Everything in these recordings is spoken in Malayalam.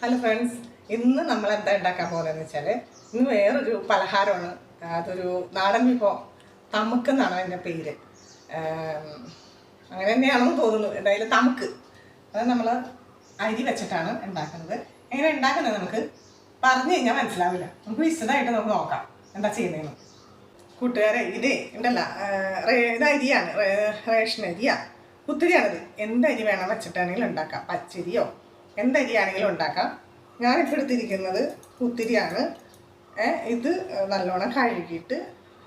ഹലോ ഫ്രണ്ട്സ് ഇന്ന് നമ്മൾ എന്താ ഉണ്ടാക്കാൻ പോകുന്നതെന്ന് വെച്ചാൽ ഇന്ന് വേറൊരു പലഹാരമാണ്. അതൊരു നാടൻ വിഭവം. തമുക്ക് എന്നാണ് അതിന്റെ പേര്. അങ്ങനെ തന്നെയാണെന്ന് തോന്നുന്നു. എന്തായാലും തമുക്ക്. അത് നമ്മൾ അരി വെച്ചിട്ടാണ് ഉണ്ടാക്കുന്നത്. എങ്ങനെ ഉണ്ടാക്കുന്നത് നമുക്ക് പറഞ്ഞു കഴിഞ്ഞാൽ മനസ്സിലാവില്ല. നമുക്ക് വിശദമായിട്ട് നമുക്ക് നോക്കാം. എന്താ ചെയ്യുന്നതെന്ന്. കൂട്ടുകാരെ ഇതേ ഉണ്ടല്ല ഇത് അരിയാണ്. റേഷൻ അരിയാണ് കുത്തിരിയാണിത്. എന്ത് അരി വേണം വെച്ചിട്ടാണെങ്കിലും ഉണ്ടാക്കാം. പച്ചരിയോ എന്ത് അരിയാണെങ്കിലും ഉണ്ടാക്കാം. ഞാനിപ്പോൾ എടുത്തിരിക്കുന്നത് കുത്തിരിയാണ് ഇത് നല്ലോണം കഴുകിയിട്ട്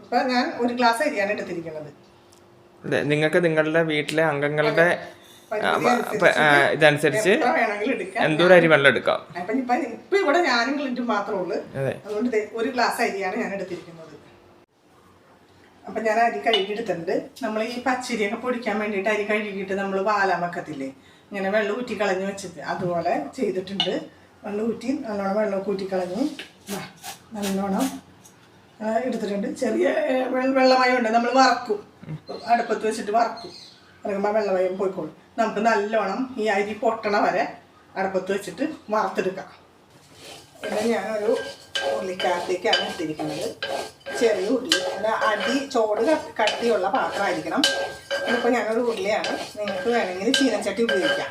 ഇപ്പം ഞാൻ ഒരു ഗ്ലാസ് അരിയാണ് എടുത്തിരിക്കുന്നത്. നിങ്ങൾക്ക് നിങ്ങളുടെ വീട്ടിലെ അംഗങ്ങളുടെ ഇതനുസരിച്ച് എന്തോ എന്തോരം അരി വെള്ളം എടുക്കാം. ഇപ്പൊ ഇവിടെ ഞാനും ക്ലിന്റും മാത്രമേ ഉള്ളൂ. അതുകൊണ്ട് ഒരു ഗ്ലാസ് അരിയാണ് ഞാൻ എടുത്തിരിക്കുന്നത്. അപ്പം ഞാൻ അരി കഴുകിയെടുത്തിട്ടുണ്ട്. നമ്മൾ ഈ പച്ചരിയൊക്കെ പൊടിക്കാൻ വേണ്ടിയിട്ട് അരി കഴുകിയിട്ട് നമ്മൾ വാലാൻ വെക്കത്തില്ലേ ഇങ്ങനെ വെള്ളം ഊറ്റി കളഞ്ഞ് വെച്ചിട്ട് അതുപോലെ ചെയ്തിട്ടുണ്ട്. വെള്ളം ഊറ്റി നല്ലോണം വെള്ളം ഊറ്റിക്കളഞ്ഞ് നല്ലോണം എടുത്തിട്ടുണ്ട്. ചെറിയ ഏ, വെള്ളമയം ഉണ്ട്. നമ്മൾ വറക്കും. അടുപ്പത്ത് വെച്ചിട്ട് വറക്കും. ഇറങ്ങുമ്പോൾ വെള്ളമയം പോയിക്കോളും. നമുക്ക് നല്ലോണം ഈ അരി പൊട്ടണ വരെ അടുപ്പത്ത് വെച്ചിട്ട് വറുത്തെടുക്കാം. പിന്നെ ഞാനൊരു ഉള്ളിക്കകത്തേക്കാണ് ഇട്ടിരിക്കുന്നത്. ചെറിയ ഉള്ളി. അടി ചോട് കട്ടിയുള്ള പാത്രമായിരിക്കണം. ഇതിപ്പോൾ ഞാനൊരു ഉള്ളിയാണ് നിങ്ങൾക്ക് വേണമെങ്കിൽ ചീനച്ചട്ടി ഉപയോഗിക്കാം.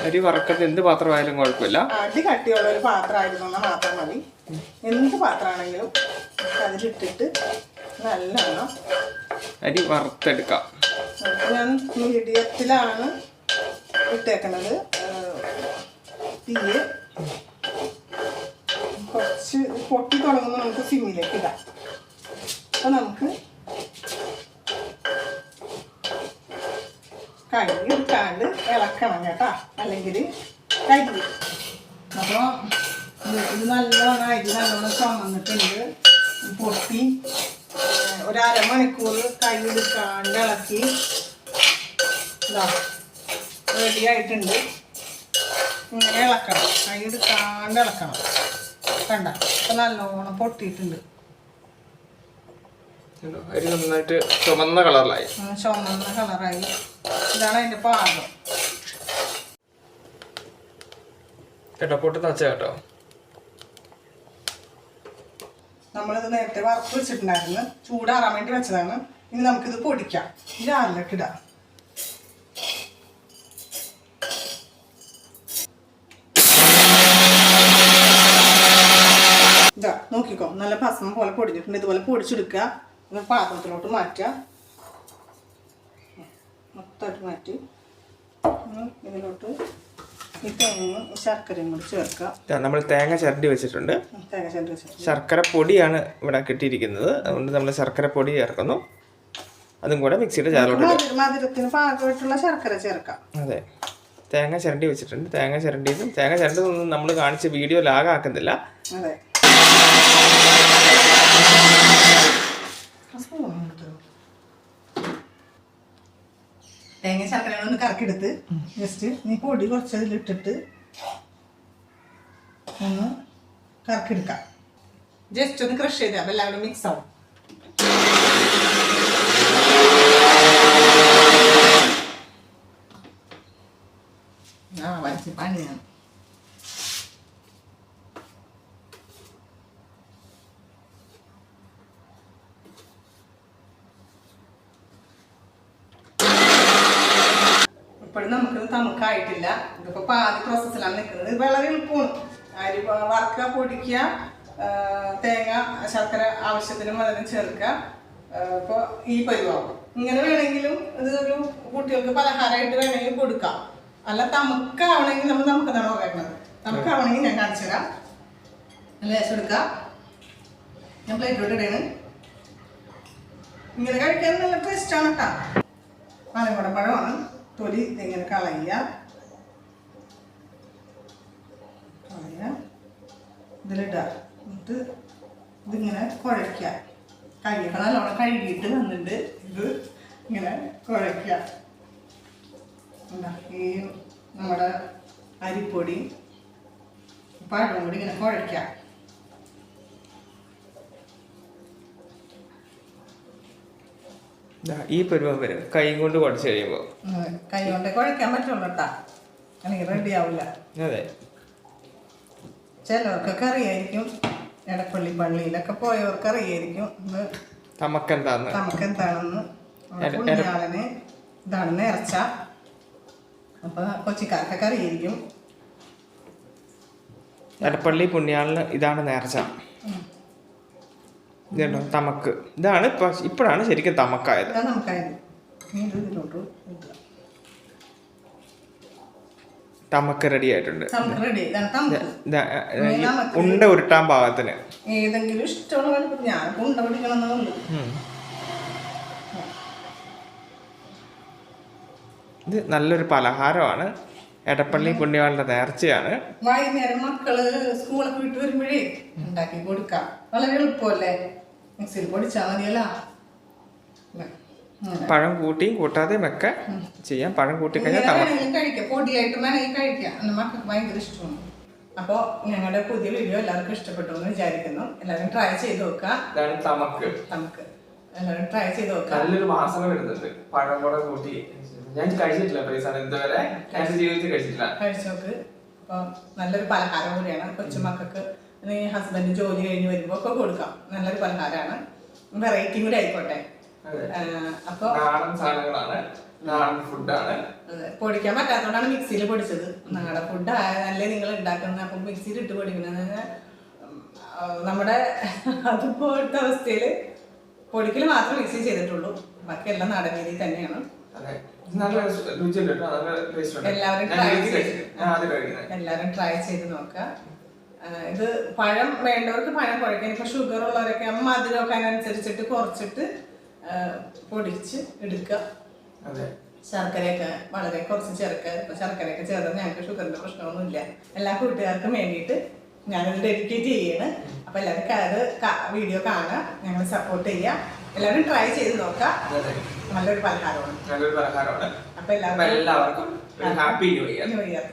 അരി വറക്കത്ത് എന്ത് പാത്രമായാലും കുഴപ്പമില്ല. അടി കട്ടിയുള്ള ഒരു പാത്രമായിരുന്നു എന്നാൽ മാത്രം മതി. എന്ത് പാത്രമാണെങ്കിലും അതിലിട്ടിട്ട് നല്ലോണം അരി വറുത്തെടുക്കാം. ഞാൻ മീഡിയത്തിലാണ് ഇട്ടേക്കുന്നത്. തീയ്. കുറച്ച് പൊട്ടി തുടങ്ങുമ്പോൾ നമുക്ക് സിമ്മിലേക്ക് ഇടാം. അപ്പം നമുക്ക് കഴുകി എടുക്കാണ്ട് ഇളക്കണം കേട്ടോ. അല്ലെങ്കിൽ കരി അപ്പോൾ ഇത് നല്ലോണം അരി നല്ലോണം ചുമന്നിട്ടുണ്ട്. പൊട്ടി. ഒരമണിക്കൂർ ഒരു അരമണിക്കൂർ കൈ എടുക്കാണ്ട് ഇളക്കി. ഇതാ റെഡി ആയിട്ടുണ്ട്. ഇങ്ങനെ ഇളക്കണം. കൈ എടുക്കാണ്ട് ഇളക്കണം. കണ്ട? അപ്പം നല്ലോണം പൊട്ടിയിട്ടുണ്ട്? അരി നന്നായിട്ട് ചുമന്ന കളറിലായി. ചുമന്ന കളറായി. ഇതാണ് അതിന്റെ പാകം. കേട്ടോ പൊട്ട് തച്ച കേട്ടോ. നമ്മളിത് നേരത്തെ വറുത്ത് വെച്ചിട്ടുണ്ടായിരുന്നു. ചൂടാറാൻ വേണ്ടി വെച്ചതാണ്. ഇനി നമുക്കിത് പൊടിക്കാം. ജാറിലേക്ക് ഇടാം. ഇതാ നോക്കിക്കോ. നല്ല ഭസ്മം പോലെ പൊടിഞ്ഞിട്ടുണ്ട്. ഇതുപോലെ പൊടിച്ചെടുക്കുക. ഒരു പാത്രത്തിലോട്ട് മാറ്റുക. മൊത്തമായിട്ട് മാറ്റി. ഇതിലോട്ട് ഈ തേങ്ങയും ശർക്കരയും കൂടി ചേർക്കുക. നമ്മൾ തേങ്ങ ചിരണ്ടി വെച്ചിട്ടുണ്ട്. തേങ്ങ ചിരണ്ടി വെച്ചിട്ടുണ്ട്. ശർക്കര പൊടിയാണ് ഇവിടെ കിട്ടിയിരിക്കുന്നത്. അതുകൊണ്ട് നമ്മൾ ശർക്കര പൊടി ചേർക്കുന്നു. അതും കൂടെ മിക്സിയുടെ ജാറിലോട്ട്. മധുര- മധുരത്തിന് പാകമായിട്ടുള്ള ശർക്കര ചേർക്കാം. അതെ. തേങ്ങ ചിരണ്ടി വെച്ചിട്ടുണ്ട്. തേങ്ങ ചിരണ്ടിയതും തേങ്ങ ചിരണ്ടതൊന്നും നമ്മൾ കാണിച്ച വീഡിയോ ലാഗാക്കുന്നില്ല അതെ ആ spoon ഒന്ന് എടുത്തോ. തേങ്ങ ശർക്കര ഒന്ന് കറക്കെടുത്ത് ജസ്റ്റ് നീ പൊടി കുറച്ച് അതിലിട്ടിട്ട് ഒന്ന് കറക്കെടുക്കാം ജസ്റ്റ് ഒന്ന് ക്രഷ് ചെയ്താൽ അപ്പം എല്ലാവരും മിക്സ് ആവും. ആ വലിച്ച് പണിയാണ്. ഇപ്പോഴും നമുക്കിത് തമുക്കായിട്ടില്ല ഇതിപ്പോ പാതി പ്രോസസ്സിലാണ് നിൽക്കുന്നത് വളരെ എളുപ്പമാണ് അരി വറുക്കുക പൊടിക്കുക തേങ്ങ ശർക്കര ആവശ്യത്തിന് മധുരം ചേർക്കുക. ഇപ്പോൾ ഈ പരിവാഹം ഇങ്ങനെ വേണമെങ്കിലും ഇത് ഒരു കുട്ടികൾക്ക് പലഹാരമായിട്ട് വേണമെങ്കിൽ കൊടുക്കാം. അല്ല തമുക്കാവണമെങ്കിൽ നമ്മൾ നമുക്ക് തന്നെ പറയുന്നത് തമുക്കാവണമെങ്കിൽ ഞാൻ കാണിച്ചു തരാം. ലേശം എടുക്കാം. ഞാൻ പ്ലേറ്റിലോട്ട് ഇടയാണ്. ഇങ്ങനെ കഴിക്കാൻ നല്ല ടേസ്റ്റാണ് കേട്ടോ മലങ്കോട പഴമാണ്. തൊലി ഇങ്ങനെ കളയുക. കളയുക. ഇതിലിടുക. എന്നിട്ട് ഇതിങ്ങനെ കുഴയ്ക്കുക. കൈയൊക്കെ നല്ലോണം കഴുകിയിട്ട് വന്നിട്ട് ഇത് ഇങ്ങനെ കുഴയ്ക്കുക. ഈ നമ്മുടെ അരിപ്പൊടി. പഴവും കൂടി ഇങ്ങനെ കുഴയ്ക്കുക. ഈ പരുവം വരും കൈ കൊണ്ട് കുഴച്ച് കഴിയുമ്പോൾ കൈ കൊണ്ട് കുഴക്കാൻ പറ്റുള്ളൂ കേട്ടോ അല്ലെങ്കിൽ റെഡി ആവില്ല അതെ. ചിലവർക്കൊക്കെ അറിയായിരിക്കും. എടപ്പള്ളി പള്ളിയിലൊക്കെ പോയവർക്ക് അറിയായിരിക്കും. തമക്കെന്താന്ന്? തമക്കെന്താണെന്ന്. പുണ്യാളന് ഇതാണ് നേർച്ച. അപ്പൊ കൊച്ചിക്കാർക്കൊക്കെ അറിയായിരിക്കും. എടപ്പള്ളി പുണ്യാളിന് ഇതാണ് നേർച്ച. ഇതുണ്ടോ? തമക്ക്. ഇതാണ് ഇപ്പൊ ഇപ്പോഴാണ് ശരിക്കും തമക്കായത്. തമക്ക് റെഡി ആയിട്ടുണ്ട്. ഉണ്ട ഉരുട്ടാൻ പാകത്തിന്. ഏതെങ്കിലും ഇഷ്ടമുള്ള ഞാൻ ഉണ്ട. ഇത് നല്ലൊരു പലഹാരമാണ്. എടപ്പള്ളി പുണ്യവാളിന്റെ നേർച്ചയാണ്. വൈകുന്നേരം മക്കൾ സ്കൂളൊക്കെ വിട്ട് വരുമ്പോഴേ ഉണ്ടാക്കി കൊടുക്കാം. വളരെ എളുപ്പമല്ലേ? മിക്സിയിൽ പൊടിച്ചാൽ മതിയല്ലോ. പഴം കൂട്ടിയും കൂട്ടാതെയും ഒക്കെ ചെയ്യാം. പഴം കൂട്ടി കഴിഞ്ഞാൽ കഴിക്കാം. പൊടിയായിട്ട് വേണമെങ്കിൽ കഴിക്കാം. മക്കൾക്ക് ഭയങ്കര ഇഷ്ടമാണ്. അപ്പോൾ ഞങ്ങളുടെ പുതിയ വീഡിയോ എല്ലാവർക്കും ഇഷ്ടപ്പെട്ടു എന്ന് വിചാരിക്കുന്നു. എല്ലാവരും ട്രൈ ചെയ്ത് നോക്കുക. തമക്ക്. നമുക്ക് എല്ലാവരും ട്രൈ ചെയ്ത് നോക്കുക. നല്ലൊരു വാസന വരുന്നുണ്ട്. പഴം കൂടെ കൂട്ടി. ഞാൻ കഴിച്ചിട്ടില്ല സാധനം ഇതുവരെ ജീവിതത്തിൽ കഴിച്ചിട്ടില്ല. കഴിച്ചു നോക്ക്. അപ്പോൾ നല്ലൊരു പലഹാരം കൂടിയാണ്. കൊച്ചുമക്കൾക്ക് നീ ഹസ്ബൻഡ് ജോലി കഴിഞ്ഞ് വരുമ്പോ ഒക്കെ കൊടുക്കാം. നല്ലൊരു പലഹാരമാണ്. വെറൈറ്റി കൂടി ആയിക്കോട്ടെ. അപ്പൊ നാടൻ സാധനങ്ങളാണ്. നാടൻ ഫുഡാണ് പൊടിക്കാൻ പറ്റാത്തതുകൊണ്ടാണ് മിക്സിയിൽ പൊടിച്ചത്. നാടൻ ഫുഡ് അല്ലേ നിങ്ങൾ ഉണ്ടാക്കുന്നത്. അപ്പൊ മിക്സിയിൽ ഇട്ട് പൊടിക്കുന്നത്. നമ്മുടെ അതുപോലത്തെ അവസ്ഥയിൽ പൊടിക്കൽ മാത്രം മിക്സി ചെയ്തിട്ടുള്ളൂ. ബാക്കി എല്ലാം നാടൻ രീതി തന്നെയാണ്. എല്ലാവരും ട്രൈ ചെയ്ത് നോക്കുക. ഇത് പഴം വേണ്ടവർക്ക് പഴം കുഴക്കാൻ ഇപ്പൊ ഷുഗർ ഉള്ളവരൊക്കെ അമ്മ മധുരമൊക്കെ അതിനനുസരിച്ചിട്ട് കുറച്ചിട്ട് പൊടിച്ച് എടുക്കുക. ശർക്കരയൊക്കെ വളരെ കുറച്ച് ചേർക്കുക. ഇപ്പൊ ശർക്കരയൊക്കെ ചേർത്താൽ ഞങ്ങൾക്ക് ഷുഗറിന്റെ പ്രശ്നമൊന്നുമില്ല. എല്ലാ കൂട്ടുകാർക്കും വേണ്ടിയിട്ട് ഞാനത് ഡെഡിക്കേറ്റ് ചെയ്യാണ്. അപ്പൊ എല്ലാവരും അത് വീഡിയോ കാണുക. ഞങ്ങൾ സപ്പോർട്ട് ചെയ്യുക. എല്ലാവരും ട്രൈ ചെയ്ത് നോക്കാം നല്ലൊരു പലഹാരമാണ്. നല്ലൊരു പലഹാരമാണ്. അപ്പൊ എല്ലാവർക്കും happy new year. New year.